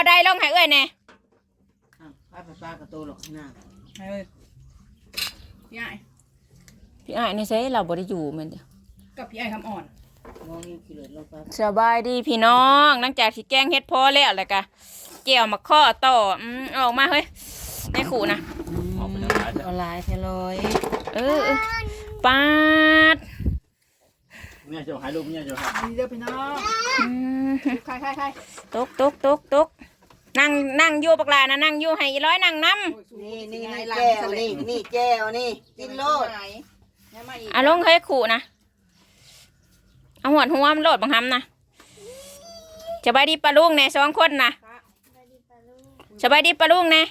าวได้ลงให้เอ้ยแน่อ้าวป้าป้ากระโตหรอกหน้าเฮ้ยพี่ไอ้พี่อ้ายนี่ใช่เราบ่ได้อยู่แม่นเด้อกับพี่ไอ้คำอ่อนมองนี่ขี่รถลงไปสบายดีพี่น้องหลังจากที่แกงเฮ็ดพอแล้วแล้วก็เกี่ยวมาข้อต่ออืมเอาออกมาเฮ้ยในขู่นะออกไปทางร้านออนไลน์เทลอยเออเออปาดเนี่ยจะหายลูกเนี่ยจะหายนี่เด้อพี่น้องอืม ใครใครใคร ตกตกตกตก นั่งนั่งอยู่ปักหลานะนั่งอยู่ให้อีร้อยนั่งนํนี่นี่นี่แก้วนี่นี่แก้วนี่กินโลดยังมาอีกเอาลงเฮ้ยขู่นะเอาหัวหัวมันโลดบังหำนะสบายดีปะลุงแน่สองคนนะสบายดีปะลุงแน่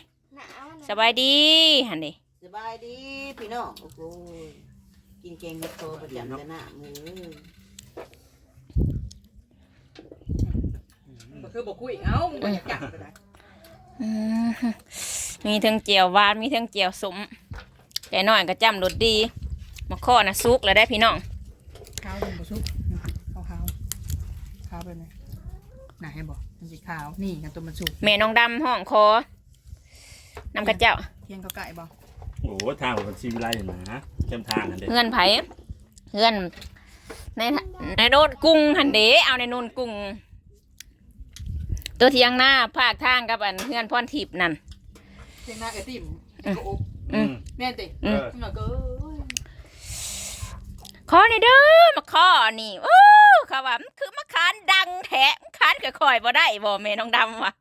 สบายดีหันดิสบายดีพี่น้องโอ้โหกินแกงเห็ดโตประจำกันหน้ามือ คือบอกคุยเอ้ามึงบ่อยากจับก็ได้อืมมีทั้งเจียวหวานมีทั้งเจียวสมใจน้อยก็จำรสดีมาข้อนะซุกแล้วได้พี่น้องข้าวมันบ่ชุบขาวขาวขาวเป็นไงไหนให้บอกมันสีขาวนี่กันตัวมันสุกแม่น้องดำห้องคอนำกระเจ้าเทียงเขาไก่บอกโอ้โหทางของชีวิไลเห็นไหมฮะเข้มทางนั่นเด็เพื่อนไผเพื่อนในในโนนกุ้งหันเดเอาในโนนกุ้ง ตัวเทียงหน้าภาคทางกับอันเพื่อนพ่อนทิพย์นั่นเทียงหน้าไอ้ติ่มก็อบอืม แม่นติเออหน่อยก็ขอในอยเด้อมาข้อนี่โอ้เขาว่ามันคือมะขานดังแท้มะขานก็คอยบ่ได้บ่แม่น้องดำว่ะ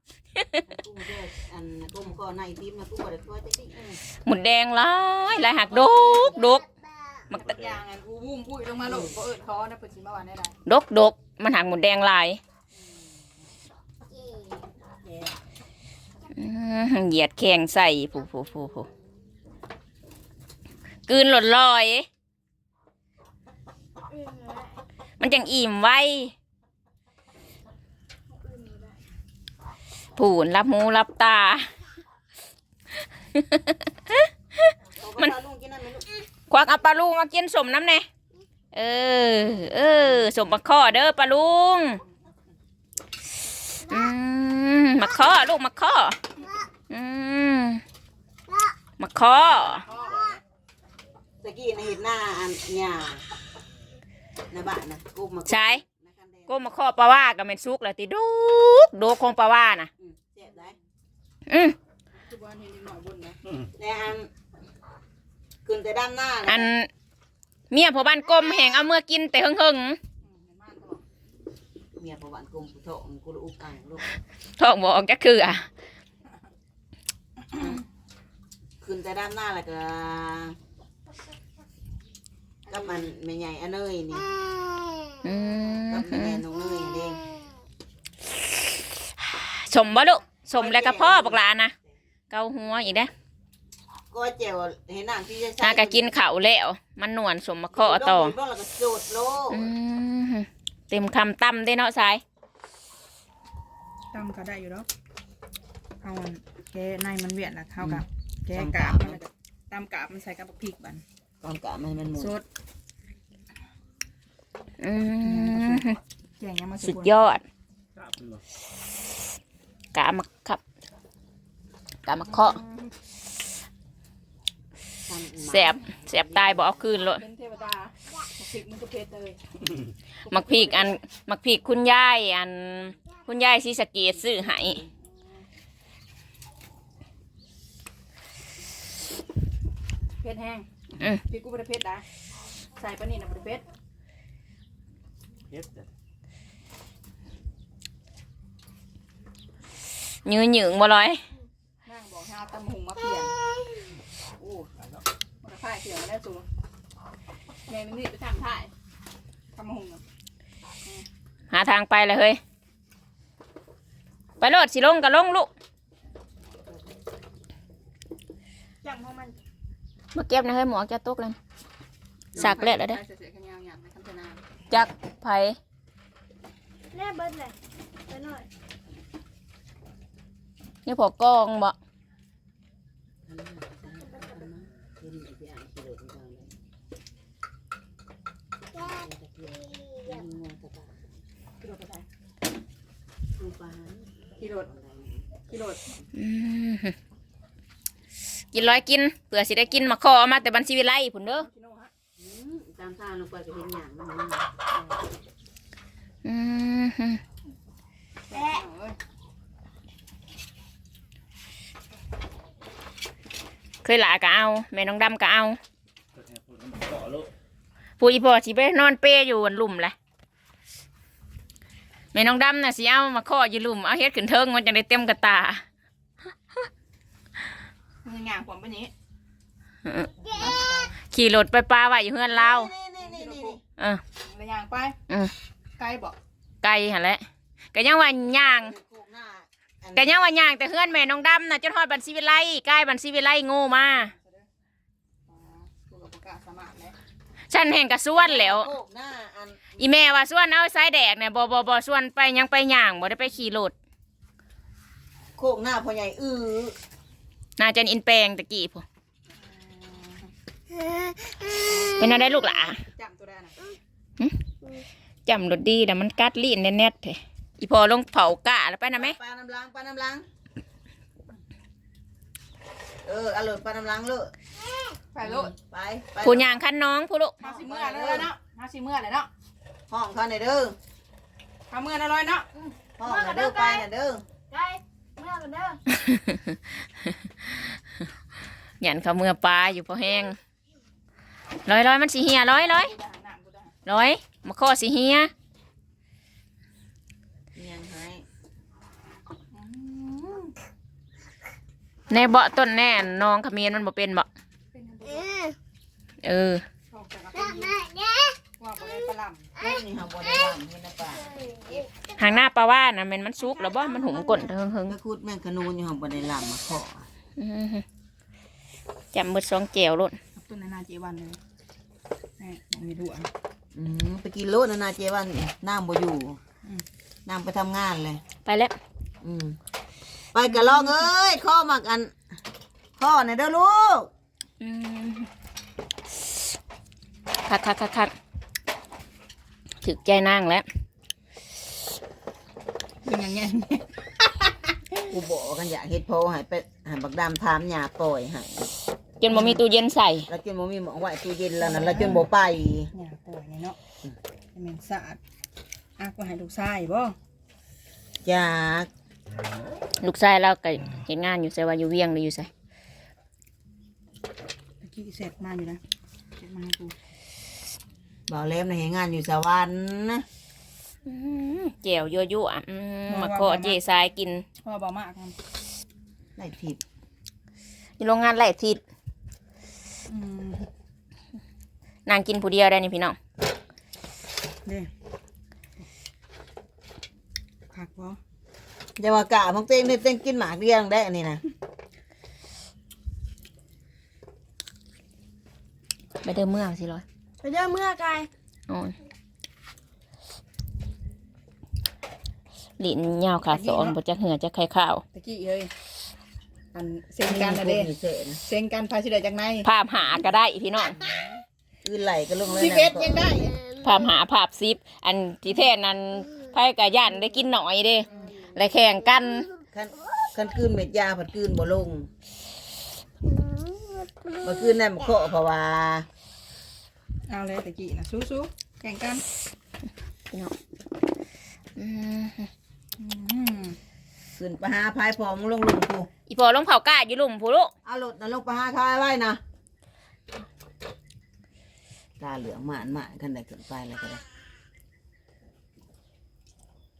กุ้งแก้วอันกุ้งก็ในทิมนะกุ้งก็ได้ตัวจะติหมุนแดงหลายหลายหักดกดกมักตะอย่างอันกูวุ้มปุ้ยลงมาลงก็เอิดคอนะเปิดชิมาวันได้ไรดกดกมันหักหมุนแดงหลายอื้อหือ เหยียดแข้งใส่ผู้ผู้ผู้ผู้กลืนหล่นลอย มันจังอิ่มไว้ผูนรับหูรับตา มันควักเอาปลาลุงมากินสมน้ำแน่เออ เออสมมะข้อเด้อปลาลุงอืมมะข้อลูกมะข้อ อืมมะข้อตะกี้ในเห็นหน้าอันหญ้าในบ้านนะกุ้งมาใช่นะคันแดงก็มะข้อปลาว่าก็เป็นซุกแล้วติดูกดูคงปลาว่านะอืมเจ็บได้อืมคือวันเห็นหน่อยบนนะในอันขึ้นแต่ด้านหน้าอันเมียผัวบ้านกลมแหงเอาเมื่อกินแต่เฮงเฮงเมียประวันกลมผู้โถงกูรู้อุกอ่างลูกๆท้องบอกจะคืออะ ขึ้นแต่ด้านหน้าแล้วก็กับมันแม่ใหญ่อันเนยนี่อืมกับแม่ใหญ่น้องเนยเด้งสมบ่ลูกสมแล้วก็พ่อบอกหลานนะเกาหัวอีกเด้อก็เจียวเห็นหนังที่จะหาก็กินข้าวแล้วมันนวลสมมะข้อต่อแล้วก็โจดโลอืมเต็มคำตั้มได้เนาะสายตั้มก็ได้อยู่แล้วเอาอันแกในมันเวียนละเท่ากับ แกกาบมันก็ตามกาบมันใส่กับพริกบันตอนกะมันมันหมดสดอืมแกงยังมาสุดยอดกะมาครับกะมาเคาะแสบแสบตายบอกเอาคืนเลยเป็นเทวดาพริกมันก็เผ็ดเลยมักพีกอันมักพีกคุณยายอัน คุณยายศรีสะเกดซื้อให้ ผ็ดแห้งอืมพริกกูไม่ได้เผ็ดนะใส่ปลานี่นะไม่ได้เผ็ดเฮ็ดแต่ยืนหยืงบ่ร้อยนั่งบอกให้เอาตำหุงมาเปลี่ยนโอ้มันจะพ่ายเสียงมาแล้วสูแม่มันนี่ไปทำท่ายตำหุงน่ะหาทางไปเลยเฮ้ยไปโลดสิลงก็ลงลูกจังเพราะมัน มาเก็บนะเฮ้ยหมวกจะตกเลยสักแล้วเด้อเสียๆกันยาวๆในคำชนาจักไผแน่เบิดเลยไปหน่อยนี่พอกองบ่กิโลกระไทย กิโลกิโลดอืมกินร้อยกินเผื่อสิได้กินมาขอเอามาแต่บัญชีวิไลพุ่นเด้อตามทางลงไปก็เห็นอย่างนั้นอืมแม่เคยหลาก็เอา แม่น้องดำก็เอาผู้อีพอสิไปนอนเป้อยู่บนหลุมแหละแม่น้องดำน่ะสิเอามาขออยู่หลุมเอาเฮ็ดขึ้นเทิงมันจะได้เต็มกระตา มันยังงางผมปะนี้ขี่รถไปปลาไว้อยู่เฮือนเรานี่นี่นี่นี่นี่เออมันยางไปอืม ไกลบอกไกลหั่นแหละก็ยังว่าย่างโคกหน้าอันก็ยังว่าย่างแต่เฮือนแม่น้องดำน่ะจนฮอดบัญชีวิไลใกล้บัญชีวิไลโง่มา อ๋อตัวกับประกาศสมัครเลยฉันเห็นกระส่วนแล้ว โคกหน้าอันอีแม่ว่าส่วนเอาสายแดกเนี่ยบ่บ่บ่ส่วนไปยังไปย่างบ่ได้ไปขี่รถโคกหน้าพ่อใหญ่อื้อ น่าจะอินแปลงตะกี้พุ่นเป็นอะไรลูกหล่ะจำตัวได้นะจำรถดีแต่มันกัดลิ้นแน่ๆแท้อีพอลงเผากะแล้วไปนะแม่ปลาน้ำล้างปลาน้ำล้างเอออร่อยปลาน้ำล้างเลยไปโลดไปไปผู้ย่างคันน้องผู้ลูกมาสิเมื่อเลยเนาะมาสิเมื่อเลยเนาะห้องเขาในอยเด้อมาเมื่อนะร้อยเนาะห้องน่ะเด้อไปน่ะเด้อได้เมื่อกันเด้อห ยันเขาเมื่อปลาอยู่พอแห้งร้อยร้อยมันสีเฮียร้อยร้อยกูได้น้ำกูได้ร้อยมาข้อสีเฮียยังให้ในเบาะต้นแน่น้องขมิ้นมันบ่เป็นบ่เป็นยังไงเออเออออกจากกระแม่ตุ้นแม่เนี่ยว่าบ่ได้ปลาลเฮ้ยนี่เฮาบ่ได้ล้างเพิ่นนะป่าหางหน้าปลาว่านะมันมันสุกแล้วบ่มันหุงก้นเฮิงเฮิงไปคูดแม่งขนูนอยู่เฮาบ่ได้ล้างมาขอๆอื้อหือ จำมืดสองแจวโลดำกับต้นนานาเจวันเลยแม่ยังมีถั่วอืมไปกินโลดนะนาเจวันน้ำบ่อยู่อืมน้ำไปทำงานเลย ไปแล้ว อืมไปกะลองเอ้ยข้อมักอันข้อน่ะเด้อลูกอืมคักคักคักคักถึกใจนางแล้วเป็นอย่างเงี้ยกูบอกกันอยากเฮ็ดโพให้ไปให้บักดำถามหยาปล่อยให้ จนบ่มีตู้เย็นใส่แล้วจนบ่มีหมองไว้ตู้เย็นแล้วนั่นแล้วจนบ่ไปเนี่ยป่วยเนี่ยเนาะให้มันสะอาดอะก็ให้ลูกชายบ่จากลูกชายเราก็เห็นงานอยู่ใส่ว่าอยู่เวียงหรืออยู่ใส่ตะกี้เสร็จมาอยู่นะเสร็จมาให้กูบ่าวเล็บในะเฮ็ดงานอยู่สวรรค์นะอืมแจ่วยั่วยั่วๆอืมมาขอเจสายกินพ่อเบามากครับได้ทิพย์อยู่โรงงานไล่ทิศอืม นางกินผู้เดียวได้นี่พี่น้องเด้คักบ่อย่าว่ากะของเต้งนี่เต้งกินหมากเรียงได้อันนี้นะไม่เดิมเมื่อสิร้อยไปเด้อเมื่อกายโอ้ยลิ้นยาวขาสอนบ่จักเหือจักไข่ข้าวตะกี้เอ้ย อันเซ็งกันนะเด้มีเศษเซ็งกันพาสิได้จากไหนภาพหาก็ได้พี่น้องอื่นไหลก็ลงเลยสินะเอ็ดยังได้ภาพหาภาพซิปอันที่แท้นั้นไพ่กะย่านได้กินหน่อยเด้และแข่งกัน คันคันคืนเม็ดยาผัดคืนบ่ลงบ่คืนนั่นบ่เคาะเพราะว่าเอาเลยตะกี้นะสู้ๆแข่งกันอืมอืม คืนไปหาพายพองลงลุงกูอีพอลงเผากล้าอยู่หลุมผู้ลูกเอารถนั่นลงไปหาทายไว้นะตาเหลืองหมานหมานกันได้ขึ้นไปแล้วก็ได้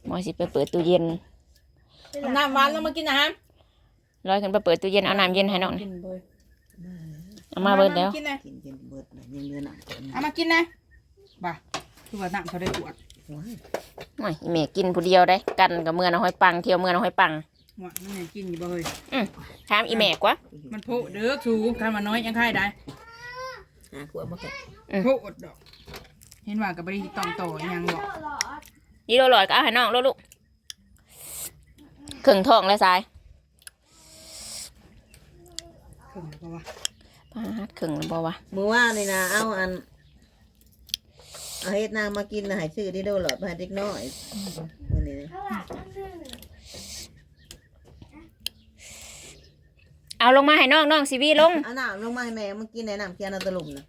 หมอสิไปเปิดตู้เย็นเอาน้ำหวานแล้วมากินอาหารร้อยขึ้นไปเปิดตู้เย็นเอาน้ำเย็นให้น้องหน่อยกินเบยเอามาเบิดแล้ว กินนะกินจนเบิดเลยยังเหลือหนังก่อนเอามากินนะบ่าคือว่าน้ำเขาได้ตรวจ โอ้ยโอ้ยอีแม่กินผู้เดียวได้ กันกับเมื่อน้อยปังเที่ยวเมื่อน้อยปังหวานมันยังกินอยู่บ่เฮ้ยถามอีแม่กว่ามันโพเด้อถูคันมาน้อยยังไข่ได้หาขวดมาแกะโพอดดอก เห็นว่ากับบริต้องโตอยังบอกนี่โลหลอดก็เอาให้น้องโลลูกครึ่งท้องแล้วสายถึงเพราะว่าปาดครึ่งแล้วบ่วะมือว่านี่นะเอาอัน เอาเฮ็ดนางมากินนะให้ซื้อที่โดหลอดไปให้เด็กน้อยวันนี้นะเอาลงมาให้น้องน้องสิวีลงเอาน้ำลงมาให้แม่เมื่อกี้แนะนำเคียนเอาตะลุมนะ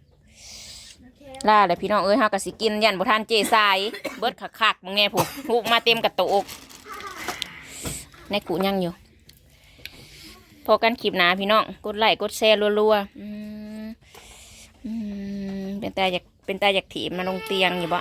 โอเคล่าเลยพี่น้องเอ้ยเฮาก็สิกินยันบ่ทันเจสาย เบิดคักๆมึงแน่ผู้ฮูกมาเต็มกระโตกในกูยังอยู่ พอกันคลิปหนาพี่น้อง กดไลค์กดแชร์รัวๆอืมอืมเป็นตาอยาก เป็นตาอยากถีบมาลงเตียงอยู่บ่